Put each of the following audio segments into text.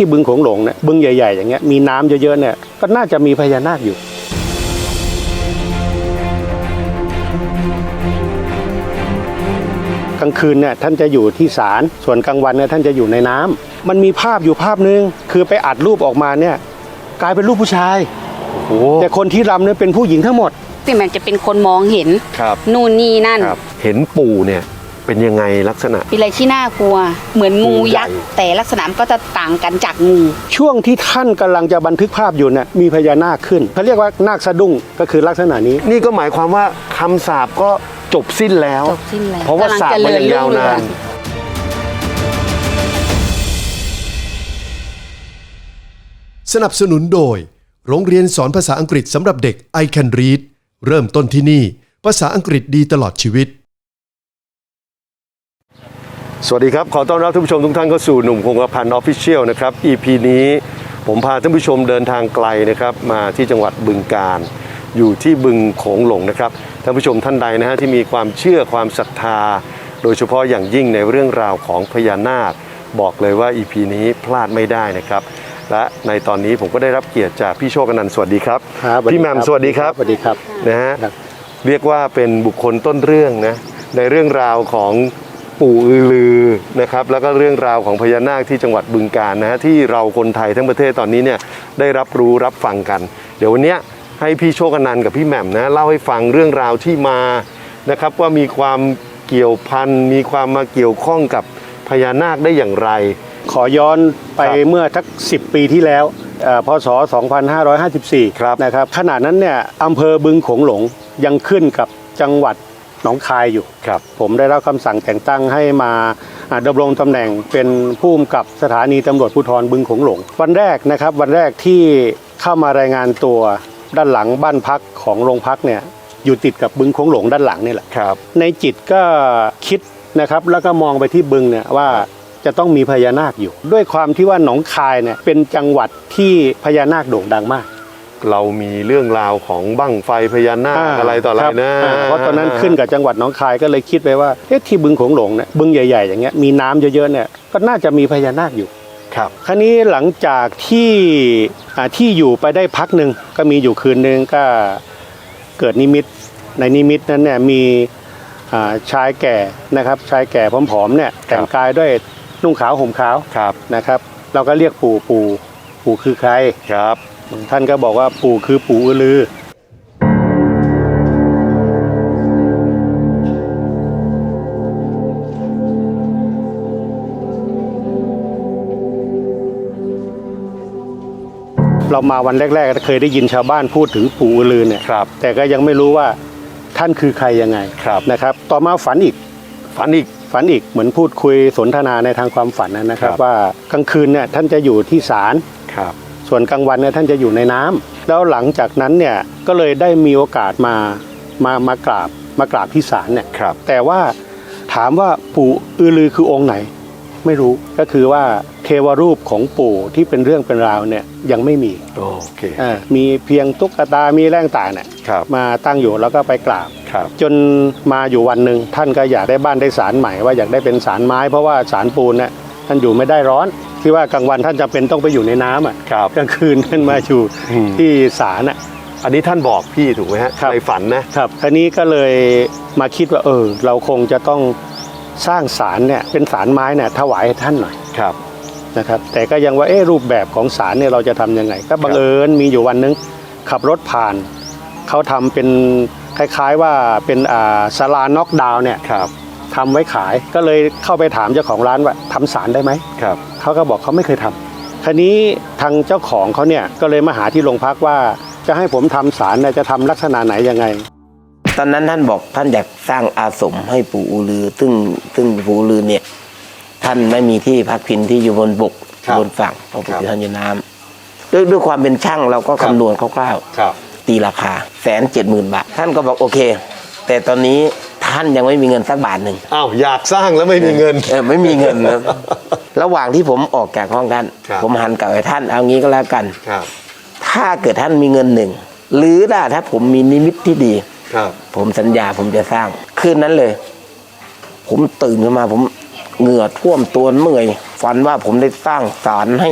ที่บึงโขงหลงเนี่ยบึงใหญ่ๆ อย่างเงี้ยมีน้ำเยอะๆเนี่ยก็น่าจะมีพญานาคอยู่กลางคืนเนี่ยท่านจะอยู่ที่ศาลส่วนกลางวันเนี่ยท่านจะอยู่ในน้ำมันมีภาพอยู่ภาพหนึ่งคือไปอัดรูปออกมาเนี่ยกลายเป็นรูปผู้ชายโอ้แต่คนที่รำเนี่ยเป็นผู้หญิงทั้งหมดที่มันจะเป็นคนมองเห็นครับนู่นนี่นั่นครับเห็นปู่เนี่ย เป็นยังไงลักษณะ เป็นอะไรที่น่ากลัว เหมือนงูงูใหญ่ยักษ์ แต่ลักษณะมันก็จะต่างกันจากงู ช่วงที่ท่านกำลังจะบันทึกภาพอยู่เนี่ยมีพญานาคขึ้นเขาเรียกว่านาคสะดุ้งก็คือลักษณะนี้ นี่ก็หมายความว่าคำสาปก็จบสิ้นแล้ว จบสิ้นแล้วเพราะว่ากำลังสาปมันยังยาวนานสนับสนุนโดย โรงเรียนสอนภาษาอังกฤษสำหรับเด็ก I Can Read เริ่มต้นที่นี่ ภาษาอังกฤษดีตลอดชีวิต สวัสดีครับ ขอต้อนรับท่านผู้ชมทุกท่านเข้าสู่หนุ่มคงกระพันออฟฟิเชียลนะครับ EP นี้ผมพาท่านผู้ชมเดินทางไกลนะครับ มาที่จังหวัดบึงกาฬอยู่ที่บึงโขงหลงนะครับท่านผู้ชมท่านใดนะฮะที่มีความเชื่อความศรัทธา โดยเฉพาะอย่างยิ่งในเรื่องราวของพญานาค บอกเลยว่า EP นี้พลาดไม่ได้นะครับ และในตอนนี้ผมก็ได้รับเกียรติจากพี่โชคอนันต์สวัสดีครับครับพี่แหมมสวัสดีครับสวัสดีครับนะฮะครับเรียกว่าเป็นบุคคลต้นเรื่องนะในเรื่องราวของ ปู่อือลือนะครับแล้วก็เรื่องราวของพญานาคที่จังหวัดบึงกาฬนะฮะที่เราคนไทยทั้งประเทศตอนนี้เนี่ยได้รับรู้รับฟังกัน เดี๋ยววันเนี้ยให้พี่โชคอนันต์กับพี่แหม่มนะเล่าให้ฟังเรื่องราวที่มานะครับว่ามีความเกี่ยวพันมีความมาเกี่ยวข้องกับพญานาคได้อย่างไร ขอย้อนไปครับเมื่อทัก 10 ปีที่แล้วเอ่อพศ 2554 ครับนะครับขณะนั้นเนี่ยอำเภอบึงโขงหลงยังขึ้นกับจังหวัด หนองคายอยู่ ครับ ผมได้รับคำสั่งแต่งตั้งให้มาอ่าดำรงตำแหน่งเป็นผู้กำกับสถานีตำรวจภูธรบึงโขงหลง วันแรกนะครับวันแรกที่เข้ามารายงานตัวด้านหลังบ้านพักของโรงพักเนี่ยอยู่ติดกับบึงโขงหลงด้านหลังนี่แหละ ครับ ในจิตก็คิดนะครับแล้วก็มองไปที่บึงเนี่ยว่าจะต้องมีพญานาคอยู่ ด้วยความที่ว่าหนองคายเนี่ยเป็นจังหวัดที่พญานาคโด่งดังมาก เรามีเรื่องราวของบั้งไฟพญานาคอะไรต่ออะไรคบนะอ่าเพราะตอนนั้นขึ้นกับจังหวัดหนองคายก็เลยคิดไปว่าเอ๊ะที่บึงโขงหลงเนี่ยบึงใหญ่ๆอย่างเงี้ยมีน้ำเยอะๆเนี่ยก็น่าจะมีพญานาคอยู่ครับคราวนี้หลังจากที่อ่าที่อยู่ไปได้พักหนึ่งก็มีอยู่คืนหนึ่งก็เกิดนิมิตในนิมิตนั้นเนี่ยมีอ่าชายแก่นะครับ ชายแก่ผอมๆเนี่ยแต่งกายด้วยนุ่งขาวห่มขาวครับนะครับ เราก็เรียกปู่ปู่ปู่คือใครครับ ท่านก็บอกว่าปู่คือปู่อือลือเรามาวันแรกๆเคยได้ยินชาวบ้านพูดถึงปู่อือลือเนี่ยครับแต่ก็ยังไม่รู้ว่าท่านคือใครยังไงครับนะครับ ต่อมาฝันอีกฝันอีกฝันอีกเหมือนพูดคุยสนทนาในทางความฝันนะครับครับว่ากลางคืนเนี่ยท่านจะอยู่ที่ศาลครับ ส่วนกลางวันเนี่ยท่านจะอยู่ในน้ำแล้วหลังจากนั้นเนี่ยก็เลยได้มีโอกาสมามามากราบมากราบที่ศาลเนี่ยครับแต่ว่าถามว่าปู่อือลือคือองค์ไหน ไม่รู้ก็คือว่าเทวรูปของปู่ที่เป็นเรื่องเป็นราวเนี่ยยังไม่มีโอเคอ่ามีเพียงตุ๊กตา มีแร่งต่างเนี่ยครับมาตั้งอยู่แล้วก็ไปกราบครับจนมาอยู่วันหนึ่งท่านก็อยากได้บ้านได้ศาลใหม่ว่าอยากได้เป็นศาลไม้เพราะว่าศาลปูนเนี่ยท่านอยู่ไม่ได้ร้อน ที่ว่ากลางวันท่านจำเป็นต้องไปอยู่ในน้ำอะครับกลางคืนท่านมาอยู่อืม ที่ศาลอะ อันนี้ท่านบอกพี่ถูกไหมฮะครับ ในฝันนะ ครับทีนี้ก็เลยมาคิดว่าเออ เราคงจะต้องสร้างศาลเนี่ยเป็นศาลไม้เนี่ยถวายให้ท่านหน่อยครับ นะครับ แต่ก็ยังว่าเอ๊ะรูปแบบของศาลเนี่ยเราจะทำยังไง ก็บังเอิญมีอยู่วันหนึงขับรถผ่าน เขาทำเป็นคล้ายๆว่าเป็นอ่าศาลาน็อกดาวน์เนี่ย ครับ ทำไว้ขายก็เลยเข้าไปถามเจ้าของร้านว่าทำสารได้ไหมครับเขาก็บอกเขาไม่เคยทำทีนี้ทางเจ้าของเขาเนี่ยก็เลยมาหาที่โรงพักว่า จะให้ผมทำสารเนี่ยจะทำลักษณะไหนยังไง ตอนนั้นท่านบอกท่านอยากสร้างอาสมให้ปู่อูลือ ซึ่งซึ่งปู่อูลือเนี่ยท่านไม่มีที่พักพิงที่อยู่บนบกครับบนฝั่งเพราะครับท่านอยู่น้ำด้วยด้วยความเป็นช่างเราก็ครับคำนวณคร่าวครับๆตีราคาแสนเจ็ดหมื่นบาท ท่านก็บอกโอเค แต่ตอนนี้ ท่านยังไม่มีเงินสักบาทหนึ่งอ้าวอยากสร้างแล้วไม่มีเงินเออไม่มีเงินนะระหว่างที่ผมออกจากห้องท่านครับผมหันกลับไปท่านเอางี้ก็แล้วกันครับ ถ้าเกิดท่านมีเงินหนึ่งหรือถ้าถ้าผมมีนิมิตที่ดี ครับ ผมสัญญาผมจะสร้างคืนนั้นเลย ผมตื่นขึ้นมาผมเหงื่อท่วมตัวเหนื่อยฝันว่าผมได้สร้างศาลให้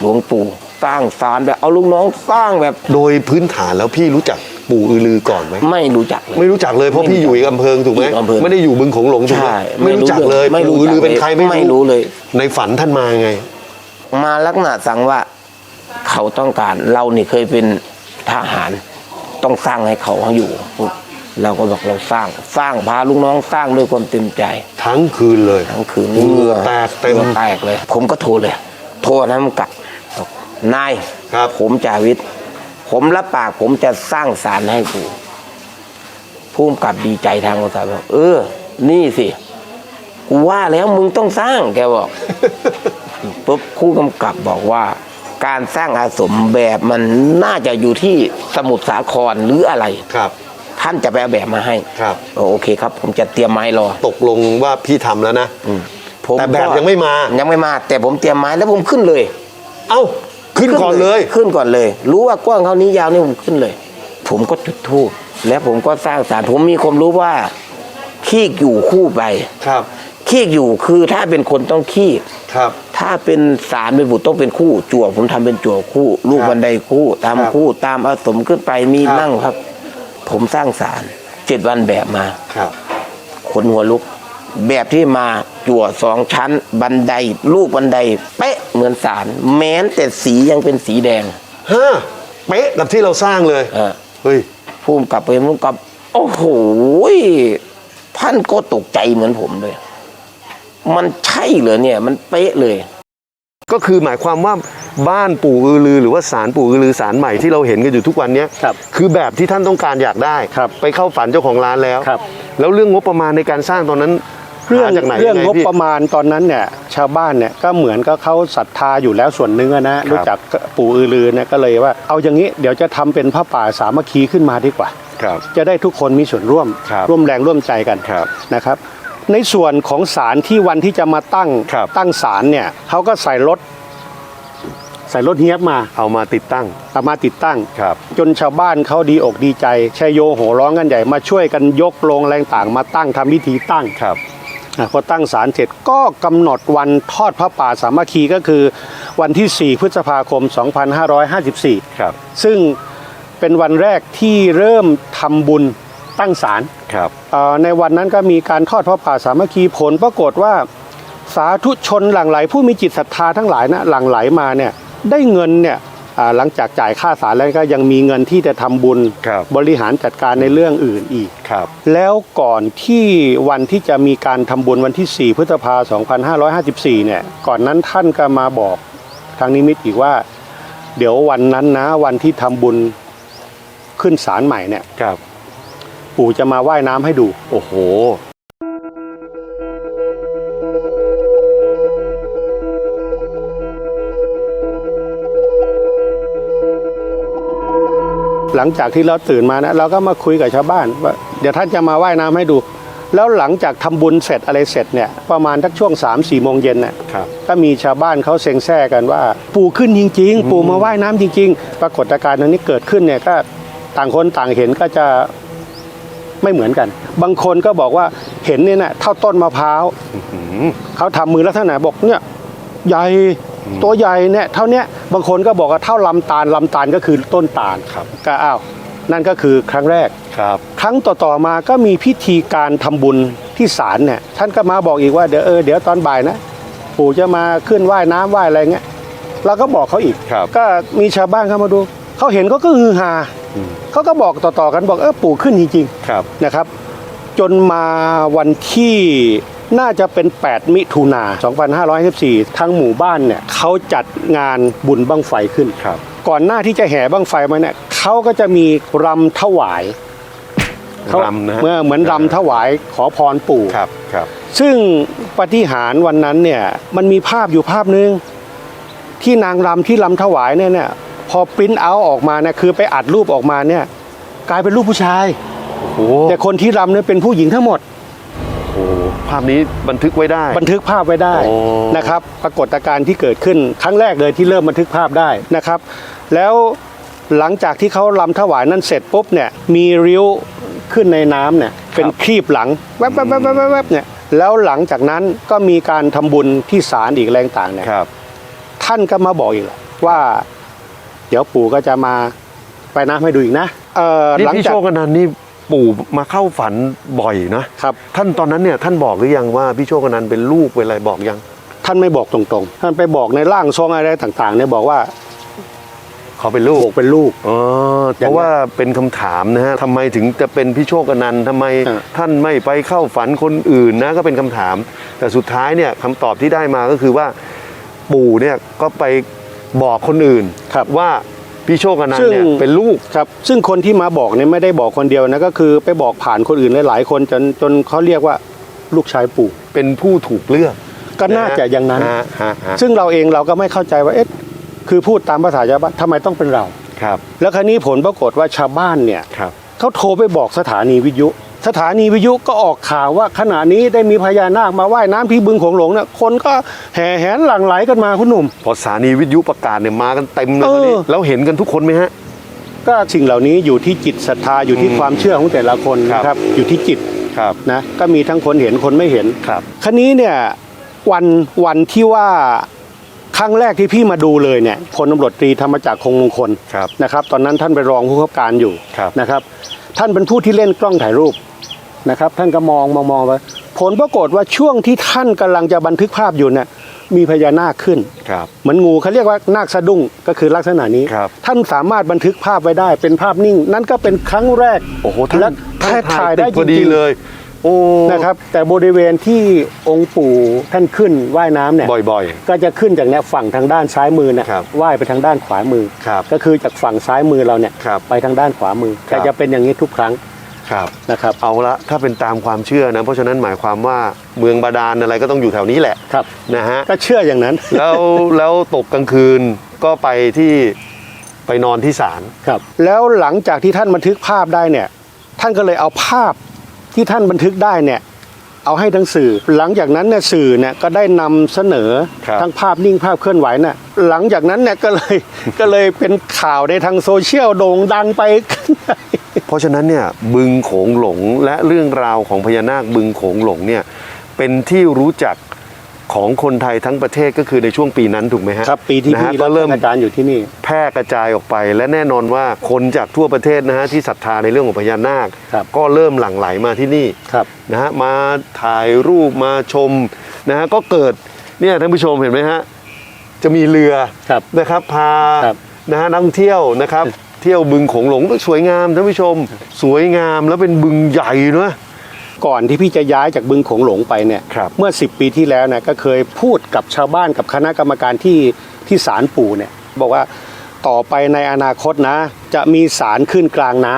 หลวงปู่ สร้างศาลแบบเอาลูกน้องสร้างแบบ โดยพื้นฐานแล้วพี่รู้จัก ปู่อือลือก่อนไหมไม่รู้จักเลย ไม่รู้จักเลยเพราะพี่อยู่อีกอำเภอถูกไหมอีกอำเภอไม่ได้อยู่บึงโขงหลงถูกไหมใช่ไม่รู้จักเลยไม่รู้ปู่อือลือจักเป็นใครไม่ไม่รู้เลย ในฝันท่านมาไง มาลักษณะสั่งว่าเขาต้องการเรานี่เคยเป็นทหารต้องสร้างให้เขาอยู่ เราก็บอกเราสร้างสร้างพาลูกน้องสร้างด้วยความเต็มใจทั้งคืนเลย ทั้งคืนเหงื่อแตกเต็ม หงื่อแตกเลย ผมก็โทรเลย โทรน้ำกลับบอกนายครับ ผมจาวิทย์ ผมรับปากผมจะสร้างศาลให้กูผู้กำกับดีใจทางภาษาบอกเออ นี่สิกูว่าแล้วมึงต้องสร้างแกบอกปุ๊บผู้กำกับบอกว่า การสร้างอาสมแบบมันน่าจะอยู่ที่สมุทรสาครหรืออะไรครับ ท่านจะไปเอาแบบมาให้ครับโอเคครับ ผมจะเตรียมไม้รอ ตกลงว่าพี่ทำแล้วนะผมแต่แบบยังไม่มายังไม่มา แต่ผมเตรียมไม้แล้วผมขึ้นเลย เอ้า ขึ้นก่อนเลย ขึ้นก่อนเลย รู้ว่ากว้างเท่านี้ยาวนี่ผมขึ้นเลย ผมก็จุดธูปและผมก็สร้างสารผมมีความรู้ว่า ขี้อยู่คู่ไปครับ ขี้อยู่คือถ้าเป็นคนต้องขี้ครับ ถ้าเป็นสารเป็นบุตรต้องเป็นคู่ จั่วผมทำเป็นจั่วคู่ลูกครับบันไดคู่ตามครับคู่ตามอาสมขึ้นไปมีครับนั่งครับ ผมสร้างสารเจ็ดวันแบบมาครับขนหัวลุก แบบที่มาจั่วสองชั้น บันไดลูกบันได เป๊ะเหมือนสารแม้นแต่สียังเป็นสีแดง ฮะเป๊ะกับที่เราสร้างเลยเออเฮ้ย ภูมิกับไปภูมิกับ โอ้โหท่านก็ตกใจเหมือนผมเลย มันใช่เหรอเนี่ย มันเป๊ะเลย ก็คือหมายความว่าบ้านปู่อือลือ หรือว่าศาลปู่อือลือศาลใหม่ที่เราเห็นกันอยู่ทุกวันเนี้ยครับคือแบบที่ท่านต้องการอยากได้ ครับไปเข้าฝันเจ้าของร้านแล้ว ครับ แล้วเรื่องงบประมาณในการสร้างตอนนั้น เรื่องหาจากไหนเรื่องยัไงบพี่ประมาณตอนนั้นเนี่ยชาวบ้านเนี่ยก็เหมือนก็เขาศรัทธาอยู่แล้วส่วนหนึ่งอะนะรู้จักปู่อือลือเนี่ยก็เลยว่า เอาอย่างนี้เดี๋ยวจะทำเป็นพระป่าสามัคคีขึ้นมาดีกว่าครับจะได้ทุกคนมีส่วนร่วมครับร่วมแรงร่วมใจกันครับนะครับ ในส่วนของศาลที่วันที่จะมาตั้งครับตั้งศาลเนี่ยเขาก็ใส่รถใส่รถเฮียบมาเอามาติดตั้งเอามาติดตั้งครับ จนชาวบ้านเขาดีอกดีใจชัยโยโหร้องกันใหญ่มาช่วยกันยกโรงแรงต่างมาตั้งทำพิธีตั้งครับอะ พอตั้งศาลเสร็จก็กำหนดวันทอดพระป่าสามัคคีก็คือวันที่ 4 พฤษภาคม 2554 ครับ ซึ่งเป็นวันแรกที่เริ่มทำบุญตั้งศาลครับเอ่อในวันนั้นก็มีการทอดพระป่าสามัคคีผลปรากฏว่าสาธุชนหลั่งไหลผู้มีจิตศรัทธาทั้งหลายนะหลั่งไหลมาเนี่ยได้เงินเนี่ยอ่า หลังจากจ่ายค่าศาลแล้วก็ยังมีเงินที่จะทำบุญครับบริหารจัดการในเรื่องอื่นอีกครับ แล้วก่อนที่วันที่จะมีการทำบุญวันที่ 4 พฤษภาคม2554 เนี่ย ก่อนนั้นท่านก็มาบอกทางนิมิตอีกว่า เดี๋ยววันนั้นนะวันที่ทำบุญขึ้นศาลใหม่เนี่ยครับ ปู่จะมาว่ายน้ำให้ดู โอ้โห หลังจากที่เราตื่นมานะเราก็มาคุยกับชาวบ้านว่าเดี๋ยวท่านจะมาว่ายน้ำให้ดู แล้วหลังจากทำบุญเสร็จอะไรเสร็จเนี่ยประมาณทักช่วง3ามสี่โมงเย็นเนี่ยครับก็มีชาวบ้านเขาเซ็งแซ่กันว่า ปู่ขึ้นจริง ๆ ปู่มาว่ายน้ำจริง ๆ ปรากฏการณ์นั้นนี้เกิดขึ้นเนี่ยก็ต่างคนต่างเห็นก็จะไม่เหมือนกัน บางคนก็บอกว่าเห็นเนี่ยนะเท่าต้นมะพร้าวเขาทำมือลักษณะบอกเนี่ยใหญ่ ตัวใหญ่เนี่ยเท่าเนี้ยบางคนก็บอกว่าเท่าลำตาลลำตาลก็คือต้นตาลครับก็อ้าวนั่นก็คือครั้งแรกครับครั้งต่อๆมาก็มีพิธีการทำบุญที่ศาลเนี่ยท่านก็มาบอกอีกว่าเดี๋ยวเออเดี๋ยวตอนบ่ายนะปู่จะมาขึ้นว่ายน้ำว่ายอะไรเงี้ยเราก็บอกเขาอีกครับก็มีชาวบ้านเข้ามาดูเขาเห็นเขาก็ฮือฮาเขาก็บอกต่อๆกันบอกเออปู่ขึ้นจริงครับๆนะครับ จนมาวันที่ น่าจะเป็น 8 มิถุนา 2514ทั้งหมู่บ้านเนี่ยเขาจัดงานบุญบั้งไฟขึ้นครับ ก่อนหน้าที่จะแห่บั้งไฟมาเนี่ยเขาก็จะมีรำถวายเขารำนะฮะเมื่อเหมือนรำถวายขอพรปู่ครับครับ ซึ่งปฏิหารย์วันนั้นเนี่ยมันมีภาพอยู่ภาพหนึ่งที่นางรำที่รำถวายเนี่ยเนี่ยพอปริ้นเอาออกมาเนี่ยคือไปอัดรูปออกมาเนี่ยกลายเป็นรูปผู้ชายโอ้แต่คนที่รำเนี่ยเป็นผู้หญิงทั้งหมด โหภาพนี้บันทึกไว้ได้ บันทึกภาพไว้ได้โอ้ นะครับ ปรากฏการณ์ที่เกิดขึ้นครั้งแรกเลยที่เริ่มบันทึกภาพได้นะครับ แล้วหลังจากที่เขาลำถวายนั่นเสร็จปุ๊บเนี่ยมีริ้วขึ้นในน้ำเนี่ยเป็นครีบหลังแวบแวบแวบแวบแวบแวบเนี่ยแล้วหลังจากนั้นก็มีการทำบุญที่ศาลอีกแรงต่างเนี่ย ครับ ท่านก็มาบอกอีกว่า เดี๋ยวปู่ก็จะมาไปน้ำให้ดูอีกนะเอ่อนี่หลังพี่จากโชคอนันต์นี่ ปู่มาเข้าฝันบ่อยนะครับ ท่านตอนนั้นเนี่ยท่านบอกหรือยังว่าพี่โชคอนันต์เป็นลูกเป็นอะไรบอกยัง ท่านไม่บอกตรงๆ ท่านไปบอกในร่างทรงอะไรต่างๆเนี่ยบอกว่าเขาเป็นลูกบอกเป็นลูก อ๋อเพอย่างราะนั้นว่าเป็นคำถามนะฮะทำไมถึงจะเป็นพี่โชคอนันต์ทำไมเออท่านไม่ไปเข้าฝันคนอื่นนะก็เป็นคำถาม แต่สุดท้ายเนี่ยคำตอบที่ได้มาก็คือว่าปู่เนี่ยก็ไปบอกคนอื่นครับ ว่า พี่โชคอนันซึ่ต์งเนี่ยเป็นลูกครับ ซึ่งคนที่มาบอกเนี่ยไม่ได้บอกคนเดียวนะก็คือไปบอกผ่านคนอื่นหลายๆคนจนจนเขาเรียกว่าลูกชายปู่เป็นผู้ถูกเลือก ก็น่าจะอย่างนั้นฮะฮะฮะซึ่งเราเองเราก็ไม่เข้าใจว่าเอ๊ะคือพูดตามภาษาชาวบ้านทำไมต้องเป็นเราครับ แล้วคราวนี้ผลปรากฏว่าชาวบ้านเนี่ยครับเขาโทรไปบอกสถานีวิทยุ สถานีวิทยุก็ออกข่าวว่าขณะนี้ได้มีพญานาคมาว่ายน้ำที่บึงโขงหลงเนี่ยคนก็แห่แหนหลั่งไหลกันมาคุณหนุ่มพอสถานีวิทยุประกาศเนี่ยมากันเต็มเลยเออคราวนี้แล้วเห็นกันทุกคนไหมฮะ ก็สิ่งเหล่านี้อยู่ที่จิตศรัทธาอยู่ที่ความเชื่อของแต่ละคนครับนะครับ อยู่ที่จิตครับนะก็มีทั้งคนเห็นคนไม่เห็นครับคราวนี้เนี่ยวันวันที่ว่าครั้งแรกที่พี่มาดูเลยเนี่ยพลตำรวจตรีธรรมจักรคงมงคลครับนะครับ ตอนนั้นท่านไปนรองผู้กำกับการอยู่ครับนะครับ ท่านเป็นผู้ที่เล่นกล้องถ่ายรูป นะครับ ท่านก็มองมองมองไปผลปรากฏว่าช่วงที่ท่านกำลังจะบันทึกภาพอยู่เนี่ยมีพญานาคขึ้นครับเหมือนงูเขาเรียกว่านาคสะดุ้งก็คือลักษณะนี้ครับท่านสามารถบันทึกภาพไว้ได้เป็นภาพนิ่ง นั่นก็เป็นครั้งแรกโอ้โหท่านและท่านแค่ถ่ายได้ติจพอดีริงๆเลยโอ้นะครับแต่บริเวณที่องค์ปู่ท่านขึ้นว่ายน้ำเนี่ยบ่อยก็จะขึ้นจากเนี้ยฝั่งทางด้านซ้ายมือเนี่ยครับว่ายไปทางด้านขวามือครับก็คือจากฝั่งซ้ายมือเราเนี่ยครับไปทางด้านขวามือครับแต่จะเป็นอย่างนี้ทุกครั้งๆ ครับนะครับ เอาละถ้าเป็นตามความเชื่อนะ เพราะฉะนั้นหมายความว่าเมืองบาดาลอะไรก็ต้องอยู่แถวนี้แหละครับนะฮะก็เชื่ออย่างนั้น แล้วแล้วตกกลางคืนก็ไปที่ไปนอนที่ศาลครับ แล้วหลังจากที่ท่านบันทึกภาพได้เนี่ย ท่านก็เลยเอาภาพที่ท่านบันทึกได้เนี่ย เอาให้ทั้งสื่อ หลังจากนั้นเนี่ยสื่อเนี่ยก็ได้นำเสนอครับทั้งภาพนิ่งภาพเคลื่อนไหวน่ะหลังจากนั้นเนี่ยก็เลยก็เลยเป็นข่าวในทางโซเชียลโด่งดังไป เพราะฉะนั้นเนี่ยบึงโขงหลงและเรื่องราวของพญานาคบึงโขงหลงเนี่ยเป็นที่รู้จัก ของคนไทยทั้งประเทศก็คือในช่วงปีนั้นถูกไหมฮะครับปีที่นะฮะพี่ก็เริ่มอาจารย์อยู่ที่นี่ แพร่กระจายออกไป และแน่นอนว่าคนจากทั่วประเทศนะฮะที่ศรัทธาในเรื่องของพญานาคครับก็เริ่มหลั่งไหลมาที่นี่ครับนะฮะมาถ่ายรูปมาชมนะฮะก็เกิดเนี่ยท่านผู้ชมเห็นไหมฮะจะมีเรือครับนะครับพาครับนะฮะนักท่องเที่ยวนะครับ เที่ยวบึงโขงหลงก็สวยงามท่านผู้ชม สวยงามแล้วเป็นบึงใหญ่เนอะ ก่อนที่พี่จะย้ายจากบึงโขงหลงไปเนี่ยครับเมื่อ 10 ปีที่แล้วนะก็เคยพูดกับชาวบ้านกับคณะกรรมการที่ที่ศาลปู่เนี่ยบอกว่าต่อไปในอนาคตนะ จะมีศาลขึ้นกลางน้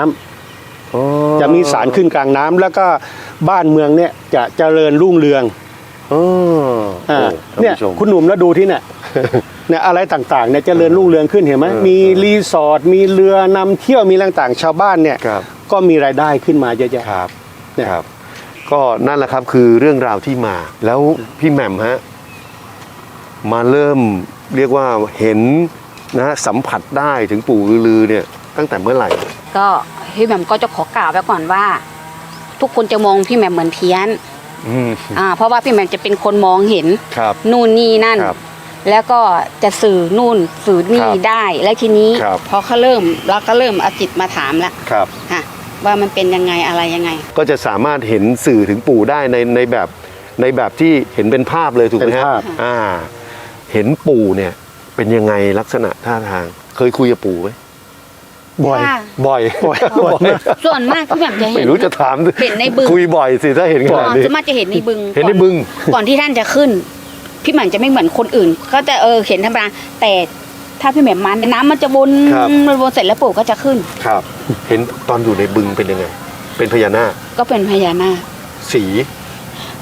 ำจะมีศาลขึ้นกลางน้ำแล้วก็บ้านเมืองเนี่ยจะเจริญรุ่งเรือง อ๋ออ่าโอ้ท่านเนี่ยผู้ชม คุณหนุ่มแล้วดูที่เนี่ย เนี่ยอะไรต่างๆเนี่ยเจริญรุ่งเรืองขึ้นเห็นไหมเออมีรีสอร์ทมีเรือนำเที่ยวมีอะไรต่างๆชาวบ้านเนี่ยครับ ก็มีรายได้ขึ้นมาเยอะแยะครับเนี่ยครับ ก็นั่นแหละครับคือเรื่องราวที่มา แล้วพี่แหม่มฮะมาเริ่มเรียกว่าเห็นนะฮะสัมผัสได้ถึงปู่อือลือเนี่ยตั้งแต่เมื่อไหร่ ก็พี่แหม่มก็จะขอกล่าวไว้ก่อนว่า ทุกคนจะมองพี่แหม่มเหมือนเพี้ยนอืม อ่าเพราะว่าพี่แหม่มจะเป็นคนมองเห็น ครับ นู่นนี่นั่น ครับแล้วก็จะสื่อนู่นสื่อนี่ครับได้ แล้วทีนี้ครับ พอเขาเริ่มเราก็เริ่มเอาจิตมาถามแล้วครับ ค่ะ ว่ามันเป็นยังไงอะไรยังไง ก็จะสามารถเห็นสื่อถึงปู่ได้ในในแบบในแบบที่เห็นเป็นภาพเลยถูกไหมเป็นฮะภาพ อ่า เห็นปู่เนี่ย เป็นยังไงลักษณะท่าทาง เคยคุยกับปู่ไหมบ่อย ค่ะ บ่อย บ่อยบ่อยมากส่วนมากพี่แหม่มจะเห็ไม่น รู้จะถามเห็นในบึง คุยบ่อยสิถ้าเห็นขอ๋นาอดนี้ ส่วนมากจะเห็นในบึงเห็นในบึงก่อนก่อนที่ท่านจะขึ้น พี่แหม่มจะไม่เหมือนคนอื่นเขาจะเออเห็นธรรมดาแต่ ถ้าพี่แหม่มมันน้ำมันจะวนครับมันวนเสร็จแล้วปู่ก็จะขึ้น ครับ เห็นตอนอยู่ในบึงเป็นยังไง เป็นพญานาคก็เป็นพญานาคสี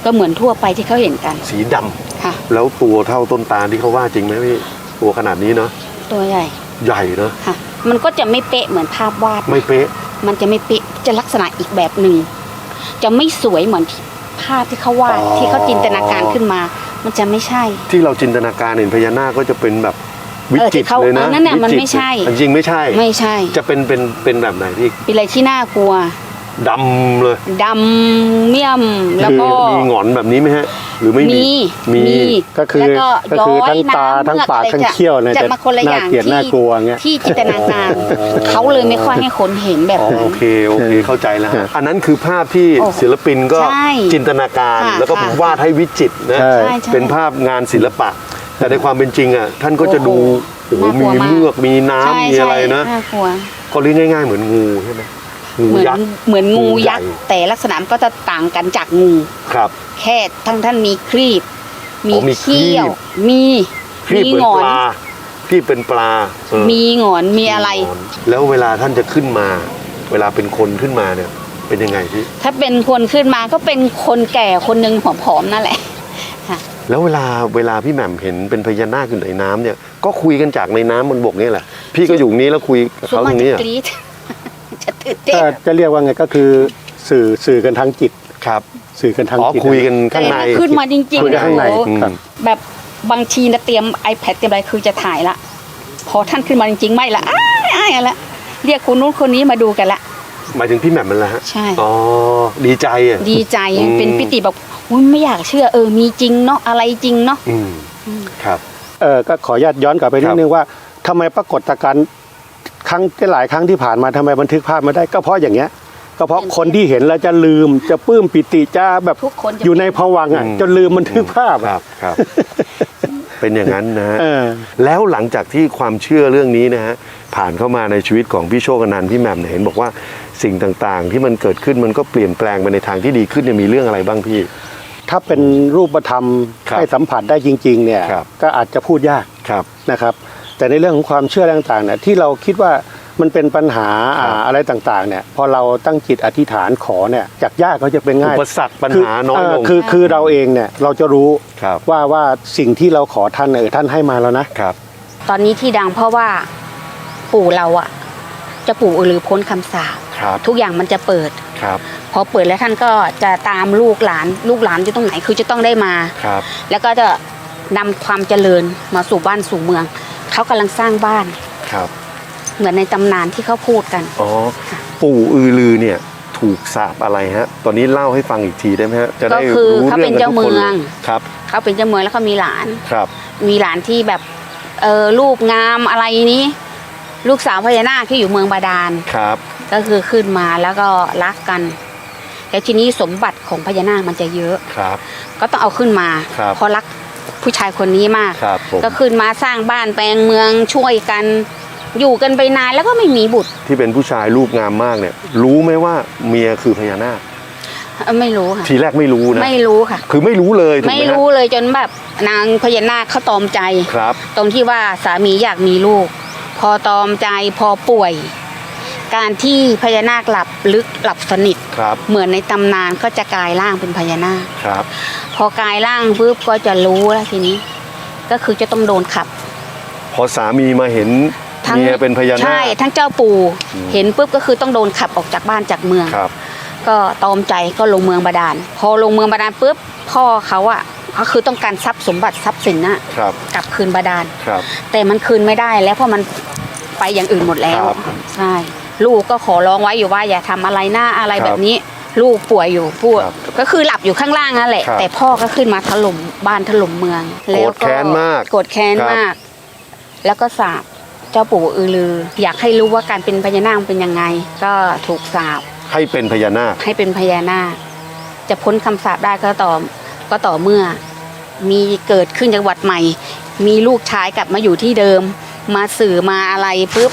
ก็เหมือนทั่วไปที่เขาเห็นกันสีดำค่ะ แล้วตัวเท่าต้นตาลที่เขาว่าจริงไหมพี่ตัวขนาดนี้เนาะตัวใหญ่ใหญ่เนาะค่ะ มันก็จะไม่เป๊ะเหมือนภาพวาด ไม่เป๊ะ มันจะไม่เป๊ะจะลักษณะอีกแบบหนึ่งจะไม่สวยเหมือนที่ภาพที่เขาวาดอ๋อ ที่เขาจินตนาการขึ้นมา มันจะไม่ใช่ที่เราจินตนาการเห็นพญานาคก็จะเป็นแบบ วิเออที่จิตรเขาเลยนะเออนั่นน่ะมันวิจิตรไม่ใช่ จริงๆไม่ใช่ ไม่ใช่ จะเป็นเป็นเป็นแบบไหนพี่เป็นอะไรที่น่ากลัวดำเลยดำเมี่ยมแล้วก็คือมีหงอนแบบนี้ไหมฮะ หรือไม่มีมีมีก็คือแล้วก็คือทั้งตาย้อยน้ำทั้งปากเมือทั้งอะไรเขี้ยวเนี่ยจะจะมาคนละอน่าย่างเกลียดที่น่ากลัวเงี้ยที่จินตนาการเขาเลยไม่ค่อยให้คนเห็นแบบอ๋อนั้โอนเคโอเคเข้าใจแล้วฮะฮะอันนั้นคือภาพที่โอ้โหศิลปินก็ใช่จินตนาการค่ะแล้วก็ค่ะวาดให้วิจิตรนะใช่ใช่ใช่เป็นภาพงานศิลปะ แต่ในความเป็นจริงอะท่านก็จะดูโอ้โหน่ากลัมีวมาก เมือกมีน้ำใช่มีอะไรนะใช่น่ากลัวก็เรียกง่าย ๆ เหมือนงูใช่ไหมงูเหมือนยักษ์ เหมือนงูงูใหญ่ ยักษ์แต่ลักษณะมันก็จะต่างกันจากงู ครับ แค่ทั้งท่านมีครีบ มีอ๋อมีครีบ เขี้ยว มีครีบมีเหมือนหงอปน ลาครีบเป็นปลาเออ มีหงอนมีอะไร แล้วเวลาท่านจะขึ้นมา เวลาเป็นคนขึ้นมาเนี่ย เป็นยังไงพี่ถ้าเป็นคนขึ้นมาก็เป็นคนแก่คนหนึ่งผอมๆนั่นแหละ แล้วเวลาเวลาพี่แหม่มเห็นเป็นพญานาคอยู่ในน้ำเนี่ย ก็คุยกันจากในน้ำบนบกนี่แหละ พี่ก็อยู่นี้แล้วคุยกับส่วนเขาตมากรงจะนี้อะกรี๊ด จะตื่นเต้ก็นจะเรียกว่าไงก็คือสื่อสื่อกันทางจิต ครับ สื่อกันทางอ๋อจิตคุยกันข้างใน แต่ถ้าขึ้นมาจริงคุยๆกันข้างในโอ้โห ครับ แบบบางทีนะเตรียม iPad เตรียมอะไรคือจะถ่ายละ พอท่านขึ้นมาจริงๆ ไม่ละอ้ายอ้ายละเรียกคนนู้นคนนี้มาดูกันละ หมายถึงพี่แหม่มมันละฮะใช่ อ๋อ ดีใจอะ ดีใจอืม เป็นปิติแบบ อุ๊ยไม่อยากเชื่อเออมีจริงเนาะอะไรจริงเนาะอืมครับ เออก็ขออนุญาตย้อนกลับไปนิครัดบนึงว่าทำไมปรากฏการณ์ครั้งที่หลายครั้งที่ผ่านมาทำไมบันทึกภาพมาได้ก็เพราะอย่างเงี้ย ก็เพราะคนที่เห็นแล้วจะลืมจะปลื้มปิติจะแบบทุกคนจะอยู่ในภวังค์อะอืมจนลืมบันทึกภาพคอะรับครับ เป็นอย่างนั้นนะฮะเออแล้วหลังจากที่ความเชื่อเรื่องนี้นะฮะผ่านเข้ามาในชีวิตของพี่โชคอนันต์พี่แหม่มเนี่ยเห็นบอกว่าสิ่งต่างๆ ที่มันเกิดขึ้นมันก็เปลี่ยนแปลงไปในทางที่ดีขึ้นเนี่ยมีเรื่องอะไรบ้างพี่ ถ้าเป็นรูปธรรมครับให้สัมผัสได้จริงๆเนี่ยครับ ก็อาจจะพูดยากครับ นะครับ แต่ในเรื่องของความเชื่อต่างๆเนี่ยที่เราคิดว่ามันเป็นปัญหาครับอ่าอะไรต่างๆเนี่ยพอเราตั้งจิตอธิษฐานขอเนี่ยจากยากก็จะเป็นอุง่ายปสรรคปัญหาน้อยลง เคือคือเราเองเนี่ยเราจะรู้ครับ ว่าว่าสิ่งที่เราขอท่านเออท่านให้มาแล้วนะ ครับ ตอนนี้ที่ดังเพราะว่าปู่เราอะจะปู่หรือพ้นคำสาปครับ ทุกอย่างมันจะเปิด ครับ พอเปิดแล้วท่านก็จะตามลูกหลาน ลูกหลานอยู่ตรงไหนคือจะต้องได้มาครับ แล้วก็จะนำความเจริญมาสู่บ้านสู่เมือง เขากำลังสร้างบ้าน ครับเหมือนในตำนานที่เขาพูดกัน อ๋อปู่อือลือเนี่ยถูกสาบอะไรฮะ ตอนนี้เล่าให้ฟังอีกทีได้ไหมฮะจะได้ก็คือรู้เขาเรื่เป็องนกันเจ้าทุกคนเมืเลองยครับเขาเป็นเจ้าเมืองแล้วก็มีหลาน ครับมีหลานที่แบบเออรูปงามอะไรนี้ ลูกสาวพญานาคที่อยู่เมืองบาดาล ครับ ก็คือขึ้นมาแล้วก็รักกันแล้วทีนี้สมบัติของพญานาคมันจะเยอะ ครับ ก็ต้องเอาขึ้นมา ครับเพราะรักผู้ชายคนนี้มาก ครับผม ก็ขึ้นมาสร้างบ้านแปลงเมืองช่วยกัน อยู่กันไปนานแล้วก็ไม่มีบุตรที่เป็นผู้ชายรูปงามมากเนี่ย รู้ไหมว่าเมียคือพญานาคเอ่อไม่รู้ค่ะ ทีแรกไม่รู้นะ ไม่รู้ค่ะ คือไม่รู้เลยถูกไม่ไหมฮะรู้เลยจนแบบนางพญานาคเขาตอมใจ ครับ ตรงที่ว่าสามีอยากมีลูก พอตอมใจพอป่วย การที่พญานาคหลับลึกหลับสนิท ครับเหมือนในตำนานก็จะกลายร่างเป็นพญานาค ครับ พอกลายร่างปุ๊บก็จะรู้แล้วทีนี้ ก็คือจะต้องโดนขับ พอสามีมาเห็นทั้งเมียเป็นพญานาใช่คทั้งเจ้าปู่เห็นปุ๊บก็คือต้องโดนขับออกจากบ้านจากเมือง ครับ ก็ตอมใจก็ลงเมืองบาดาลพอลงเมืองบาดาลปุ๊บพ่อเขาอะก็คือต้องการทรัพย์สมบัติทรัพย์สินน่ะครับ กลับคืนบาดาล ครับ แต่มันคืนไม่ได้แล้วเพราะมันไปอย่างอื่นหมดแล้วครับ ใช่ ลูกก็ขอร้องไว้อยู่ว่าอย่าทำอะไรหน้าอะไรครับแบบนี้ ลูกป่วยอยู่พูดครับก็คือหลับอยู่ข้างล่างนั่นแหละครับแต่พ่อก็ขึ้นมาถล่มบ้านถล่มเมืองโกรธแค้นมากโกรธแค้นครับมาก แล้วก็สาบเจ้าปู่อือลือ อยากให้รู้ว่าการเป็นพญานาคเป็นยังไง ก็ถูกสาบให้เป็นพญานาคให้เป็นพญานาค จะพ้นคำสาปได้ก็ต่อก็ต่อเมื่อ มีเกิดขึ้นจังหวัดใหม่ มีลูกชายกลับมาอยู่ที่เดิม มาสื่อมาอะไรปุ๊บ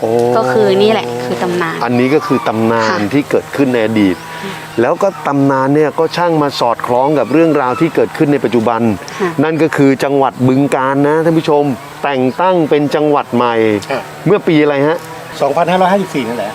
โอ้ก็คือนี่แหละคือตำนาน อันนี้ก็คือตำนานค่ะที่เกิดขึ้นในอดีต แล้วก็ตำนานเนี่ยก็ช่างมาสอดคล้องกับเรื่องราวที่เกิดขึ้นในปัจจุบัน ค่ะ นั่นก็คือจังหวัดบึงกาฬนะท่านผู้ชมแต่งตั้งเป็นจังหวัดใหม่ ครับ เมื่อปีอะไรฮะ 2554 นั่นแหละ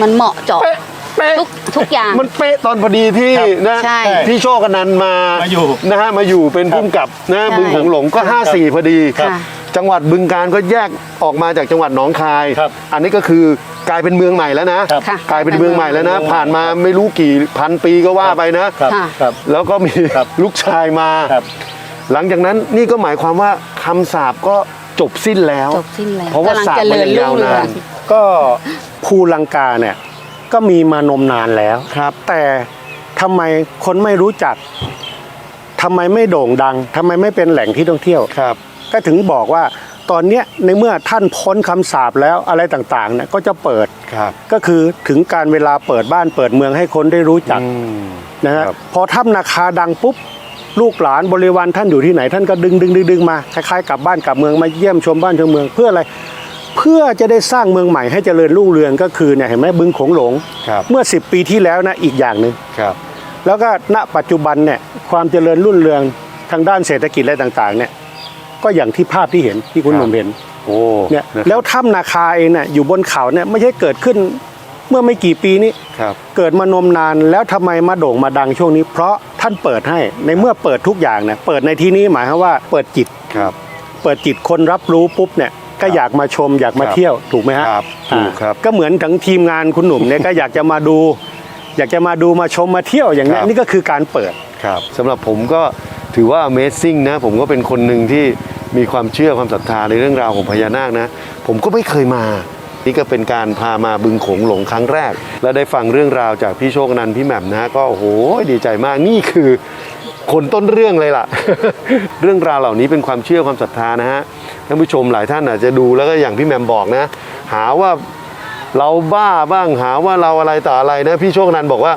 มันเหมาะเจาะเป๊ะเป๊ะทุกทุกอย่าง มันเป๊ะตอนพอดีที่ครับนะใช่พี่โชคอนันต์มามาอยู่นะฮะมาอยู่เป็นผู้กำกับนะใช่บึงโขงหลงก็ 54 พอดีค่ะ จังหวัดบึงการก็แยกออกมาจากจังหวัดหนองคาย ครับอันนี้ก็คือกลายเป็นเมืองใหม่แล้วนะ ครับค่ะกลายเป็นเมืองใหม่แล้วนะเป็นเมืองใหม่ผ่านมาไม่รู้กี่พันปีก็ว่าไปนะ ครับค่ะ ครับ แล้วก็มีครับ ลูกชายมา ครับ หลังจากนั้นนี่ก็หมายความว่าคำสาปก็จบสิ้นแล้ว จบสิ้นแล้วเพราะว่ากำลังสาปเจมันริญยังรุ่ยางวเรืนาองนก็ภูลังกาเนี่ยก็มีมานมนานแล้วครับ แต่ทำไมคนไม่รู้จักทำไมไม่โด่งดังทำไมไม่เป็นแหล่งที่ท่องเที่ยวครับ ก็ถึงบอกว่าตอนเนี้ยในเมื่อท่านพ้นคำสาปแล้วอะไรต่างๆเนี่ยก็จะเปิด ครับ ก็คือถึงการเวลาเปิดบ้านเปิดเมืองให้คนได้รู้จักอืมนะฮะครับ พอถ้ำนาคาดังปุ๊บ ลูกหลานบริวารท่านอยู่ที่ไหน ท่านก็ดึงดึงดึงดึงมาคล้ายๆกลับบ้านกลับเมืองมาเยี่ยมชมบ้านชมเมืองเพื่ออะไร เพื่อจะได้สร้างเมืองใหม่ให้เจริญรุ่งเรืองก็คือเนี่ยเห็นไหมบึงโขงหลง ครับ เมื่อ 10 ปีที่แล้วนะอีกอย่างหนึ่ง ครับ แล้วก็ณปัจจุบันเนี่ยความเจริญรุ่งเรืองทางด้านเศรษฐกิจอะไรต่างๆเนี่ย ก็อย่างที่ภาพที่เห็นที่คุณหนุ่มเห็นโอ้เนี่ยะครับแล้วถ้ำนาคาเองเนี่ยอยู่บนเขาเนี่ยไม่ใช่เกิดขึ้นเมื่อไม่กี่ปีนี้ครับเกิดมานมนานแล้วทำไมมาโด่งมาดังช่วงนี้ เพราะท่านเปิดให้ในเมื่อเปิดทุกอย่างเนี่ยเปิดในที่นี้หมายความว่าเปิดจิตครับ เปิดจิตคนรับรู้ปุ๊บเนี่ยก็อยากมาชมอยากมาครับเที่ยวถูกไหมฮะครับถูกครับอ่าก็เหมือนทั้งทีมงานคุณหนุ่มเนี่ยก็อยากจะมาดู อยากจะมาดูมาชมมาเที่ยวอย่างนี้ครับนี่ก็คือการเปิดครับสำหรับผมก็ถือว่า Amazing นะผมก็เป็นคนหนึ่งที่ มีความเชื่อความศรัทธาในเรื่องราวของพญานาคนะ ผมก็ไม่เคยมา นี่ก็เป็นการพามาบึงโขงหลงครั้งแรก แล้วได้ฟังเรื่องราวจากพี่โชคนันพี่แหม่มนะก็โอ้โหดีใจมากนี่คือคนต้นเรื่องเลยล่ะ เรื่องราวเหล่านี้เป็นความเชื่อความศรัทธานะฮะท่านผู้ชมหลายท่านอาจจะดูแล้วก็อย่างพี่แหม่มบอกนะ หาว่าเราบ้าบ้างหาว่าเราอะไรต่ออะไรนะ พี่โชคนันบอกว่า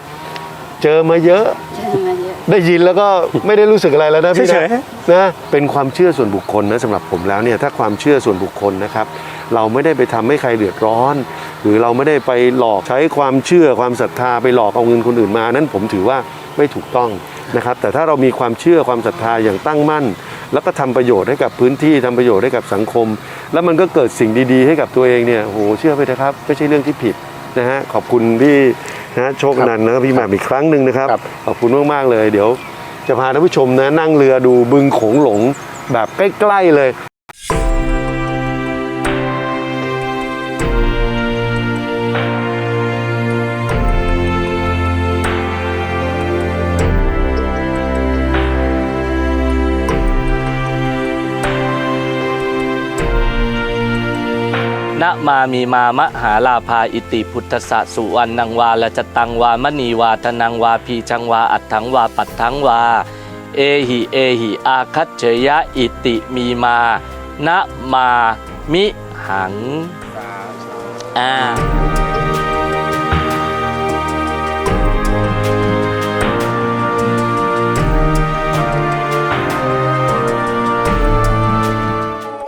เจอมาเยอะ ได้ยินแล้วก็ไม่ได้รู้สึกอะไรแล้วนะพี่เฉนะยนะเป็นความเชื่อส่วนบุคคลนะสำหรับผมแล้วเนี่ยถ้าความเชื่อส่วนบุคคลนะครับ เราไม่ได้ไปทำให้ใครเดือดร้อน หรือเราไม่ได้ไปหลอกใช้ความเชื่อความศรัทธาไปหลอกเอาเงินคนอื่นมา นั้นผมถือว่าไม่ถูกต้องนะครับ แต่ถ้าเรามีความเชื่อความศรัทธาอย่างตั้งมั่น แล้วก็ทำประโยชน์ให้กับพื้นที่ทำประโยชน์ให้กับสังคม แล้วมันก็เกิดสิ่งดีๆ ให้กับตัวเองเนี่ยโอ้โหเชื่อไปนะครับ ไม่ใช่เรื่องที่ผิด นะฮะขอบคุณพี่นะฮะโชคนันท์นะพี่แหม่มอีกครั้งหนึ่งนะครับ ครับ ขอบคุณมากๆเลย เดี๋ยวจะพาท่านผู้ชมนะนั่งเรือดูบึงโขงหลงแบบใกล้ๆเลย นะมามีมามหาลาภาอิติพุทธสสุวรรณังวาละจตังวามณีวาธนังวาพีจังวาอัตถังวาปัตถังวา เอหิเอหิอาคัจเฉยะอิติมีมานะมามิหังอ่า